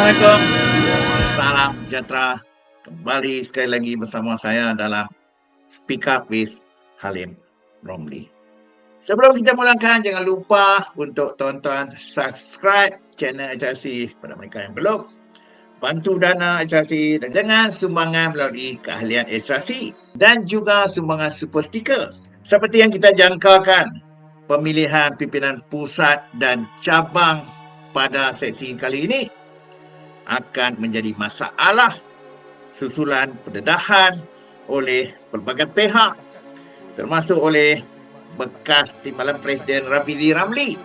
Assalamualaikum. Salam sejahtera. Kembali sekali lagi bersama saya dalam Speak Up with Halim Romli. Sebelum kita mulakan, jangan lupa untuk tonton subscribe channel HRC pada mereka yang belum. Bantu dana HRC dan jangan sumbangan melalui keahlian HRC dan juga sumbangan super sticker. Seperti yang kita jangkakan, pemilihan pimpinan pusat dan cabang pada sesi kali ini akan menjadi masalah susulan pendedahan oleh pelbagai pihak termasuk oleh bekas timbalan Presiden Rafidi Ramli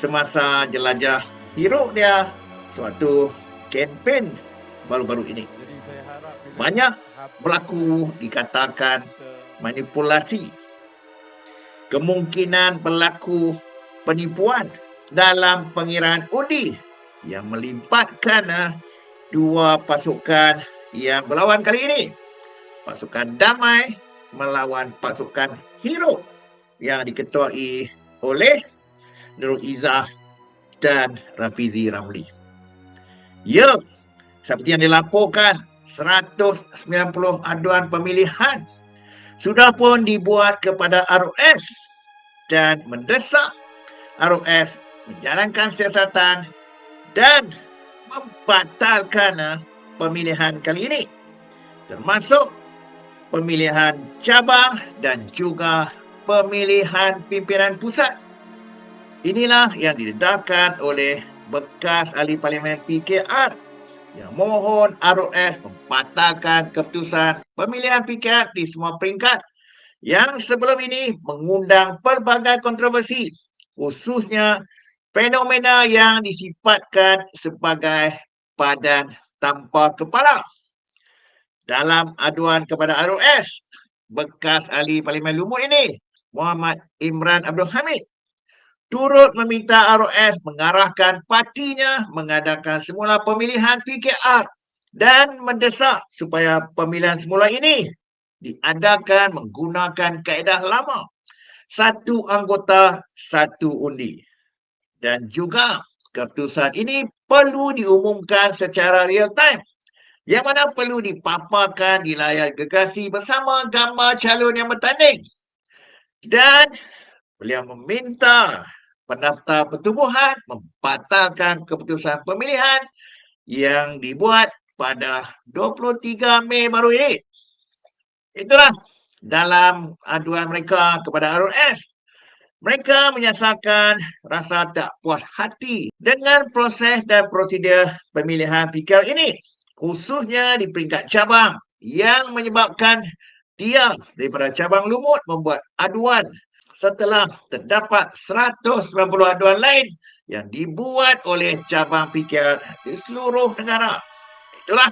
semasa jelajah hiruk dia suatu kempen baru-baru ini. Banyak berlaku dikatakan manipulasi. Kemungkinan berlaku penipuan dalam pengiraan undi yang melibatkan uh, dua pasukan yang berlawan kali ini. Pasukan damai melawan pasukan hero yang diketuai oleh Nurul Izzah dan Rafizi Ramli. Ya, seperti yang dilaporkan, 190 aduan pemilihan sudah pun dibuat kepada ROS dan mendesak ROS menjalankan siasatan dan membatalkan uh, pemilihan kali ini termasuk pemilihan cabang dan juga pemilihan pimpinan pusat. Inilah yang didedahkan oleh bekas ahli parlimen PKR yang mohon ROS membatalkan keputusan pemilihan PKR di semua peringkat yang sebelum ini mengundang pelbagai kontroversi khususnya fenomena yang disifatkan sebagai badan tanpa kepala. Dalam aduan kepada ROS, bekas ahli Parlimen Lumut ini, Muhammad Imran Abdul Hamid, turut meminta ROS mengarahkan partinya mengadakan semula pemilihan PKR dan mendesak supaya pemilihan semula ini diadakan menggunakan kaedah lama. Satu anggota, satu undi dan juga keputusan ini perlu diumumkan secara real time yang mana perlu dipaparkan di layar gegasi bersama gambar calon yang bertanding. Dan beliau meminta pendaftar pertubuhan membatalkan keputusan pemilihan yang dibuat pada 23 Mei baru ini. Itulah dalam aduan mereka kepada ROS mereka menyasarkan rasa tak puas hati dengan proses dan prosedur pemilihan fikir ini. Khususnya di peringkat cabang yang menyebabkan dia daripada cabang lumut membuat aduan setelah terdapat 190 aduan lain yang dibuat oleh cabang fikir di seluruh negara. Itulah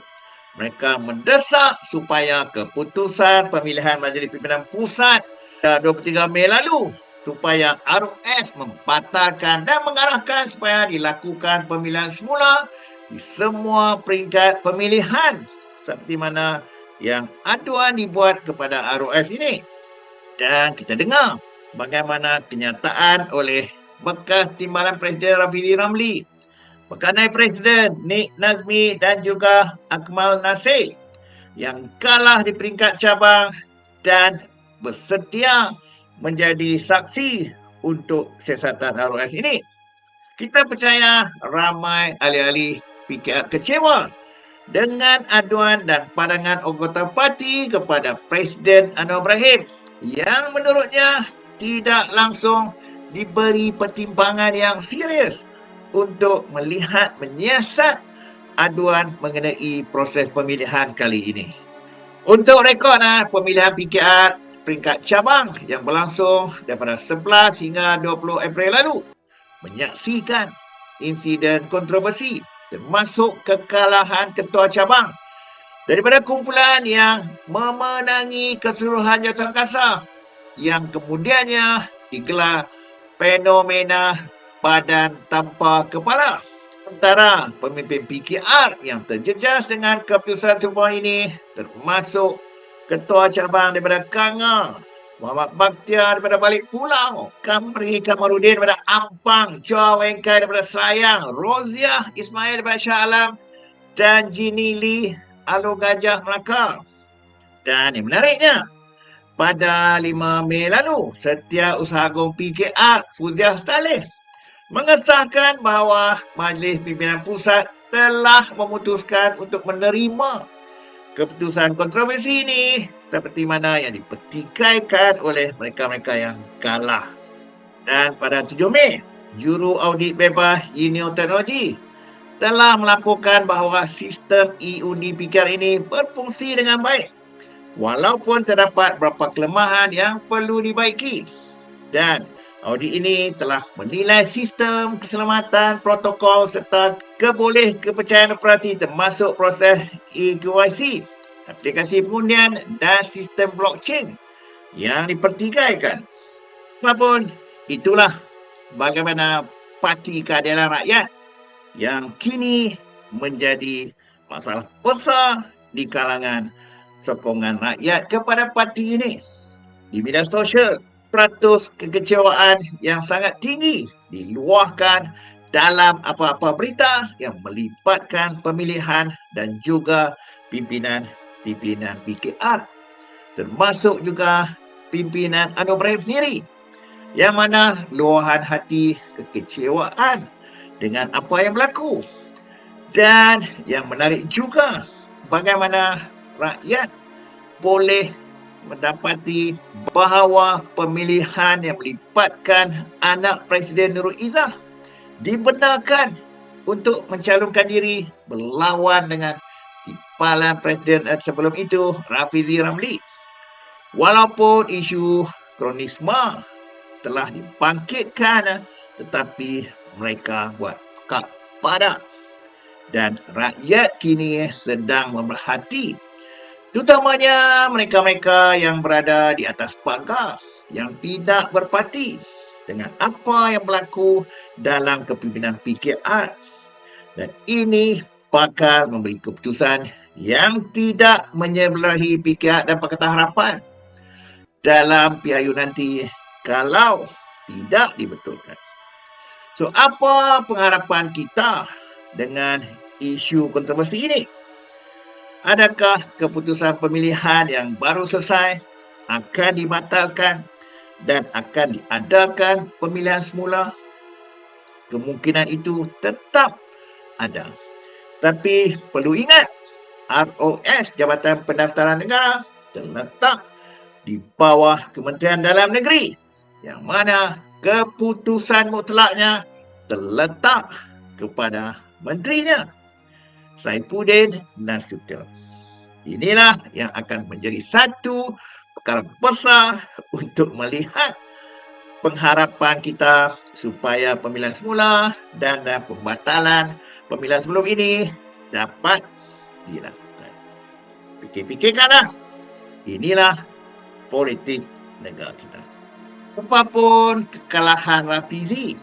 mereka mendesak supaya keputusan pemilihan Majlis Pimpinan Pusat 23 Mei lalu supaya ROS membatalkan dan mengarahkan supaya dilakukan pemilihan semula di semua peringkat pemilihan seperti mana yang aduan dibuat kepada ROS ini. Dan kita dengar bagaimana kenyataan oleh bekas timbalan Presiden Rafidi Ramli, bekanai Presiden Nik Nazmi dan juga Akmal Nasir yang kalah di peringkat cabang dan bersedia menjadi saksi untuk siasatan ROS ini. Kita percaya ramai ahli-ahli PKR kecewa dengan aduan dan pandangan anggota parti kepada Presiden Anwar Ibrahim yang menurutnya tidak langsung diberi pertimbangan yang serius untuk melihat menyiasat aduan mengenai proses pemilihan kali ini. Untuk rekod nah, pemilihan PKR peringkat cabang yang berlangsung daripada 11 hingga 20 April lalu menyaksikan insiden kontroversi termasuk kekalahan ketua cabang daripada kumpulan yang memenangi keseluruhan jatuhan kasar yang kemudiannya digelar fenomena badan tanpa kepala. Antara pemimpin PKR yang terjejas dengan keputusan semua ini termasuk ketua cabang daripada Kanga. Muhammad Bakhtiar daripada balik pulau, Kamri Kamarudin daripada Ampang, Chua Wengkai daripada Sayang, Roziah Ismail daripada Shah Alam. Dan Jini Lee Alo Gajah Melaka. Dan yang menariknya, pada 5 Mei lalu, Setia Usaha Agung PKR Fuziah Saleh mengesahkan bahawa Majlis Pimpinan Pusat telah memutuskan untuk menerima keputusan kontroversi ini seperti mana yang dipertikaikan oleh mereka-mereka yang kalah. Dan pada 7 Mei, Juru Audit Bebas Unio Teknologi telah melaporkan bahawa sistem EUD PKR ini berfungsi dengan baik walaupun terdapat beberapa kelemahan yang perlu dibaiki. Dan audit ini telah menilai sistem keselamatan protokol serta keboleh kepercayaan operasi termasuk proses EQIC aplikasi pengundian dan sistem blockchain yang dipertikaikan. Walaupun itulah bagaimana Parti Keadilan Rakyat yang kini menjadi masalah besar di kalangan sokongan rakyat kepada parti ini. Di media sosial, kekecewaan yang sangat tinggi diluahkan dalam apa-apa berita yang melibatkan pemilihan dan juga pimpinan pimpinan PKR termasuk juga pimpinan Anwar Ibrahim sendiri yang mana luahan hati kekecewaan dengan apa yang berlaku dan yang menarik juga bagaimana rakyat boleh mendapati bahawa pemilihan yang melibatkan anak Presiden Nurul Izzah dibenarkan untuk mencalonkan diri berlawan dengan timpalan Presiden sebelum itu Rafizi Ramli. Walaupun isu kronisma telah dibangkitkan tetapi mereka buat kak pada dan rakyat kini sedang memerhati terutamanya mereka-mereka yang berada di atas pagar yang tidak berparti dengan apa yang berlaku dalam kepimpinan PKR dan ini bakal memberi keputusan yang tidak menyebelahi PKR dan Pakatan Harapan dalam PIU nanti kalau tidak dibetulkan. So, apa pengharapan kita dengan isu kontroversi ini? Adakah keputusan pemilihan yang baru selesai akan dibatalkan dan akan diadakan pemilihan semula? Kemungkinan itu tetap ada. Tapi perlu ingat, ROS Jabatan Pendaftaran Negara terletak di bawah Kementerian Dalam Negeri yang mana keputusan mutlaknya terletak kepada menterinya Saifuddin Nasution. Inilah yang akan menjadi satu perkara besar untuk melihat pengharapan kita supaya pemilihan semula dan pembatalan pemilihan sebelum ini dapat dilakukan. Fikir-fikirkanlah. Inilah politik negara kita. Apapun kekalahan Rafizi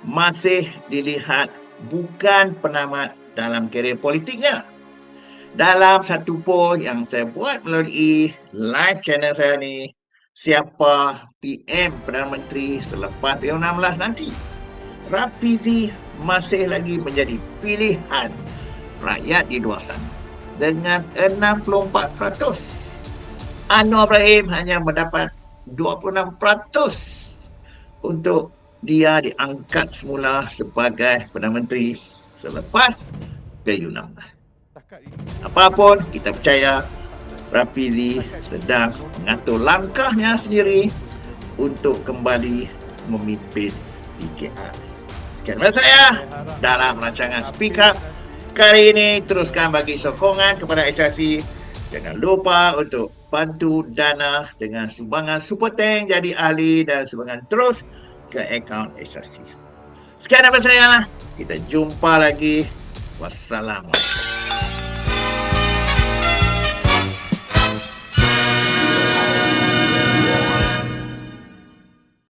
masih dilihat bukan penamat dalam kerjaya politiknya. Dalam satu poll yang saya buat melalui live channel saya ni, siapa PM Perdana Menteri selepas PN 16 nanti? Rafizi masih lagi menjadi pilihan rakyat di luar sana dengan 64%. Anwar Ibrahim hanya mendapat 26% untuk dia diangkat semula sebagai Perdana Menteri selepas PU 16. Apapun kita percaya Rapili sedang mengatur langkahnya sendiri untuk kembali memimpin PKR. Sekian daripada saya dalam rancangan Speak Up. Kali ini teruskan bagi sokongan kepada HRC. Jangan lupa untuk bantu dana dengan sumbangan super tank jadi ahli dan sumbangan terus ke akaun HRC. Sekian daripada saya. Kita jumpa lagi. Wassalamualaikum.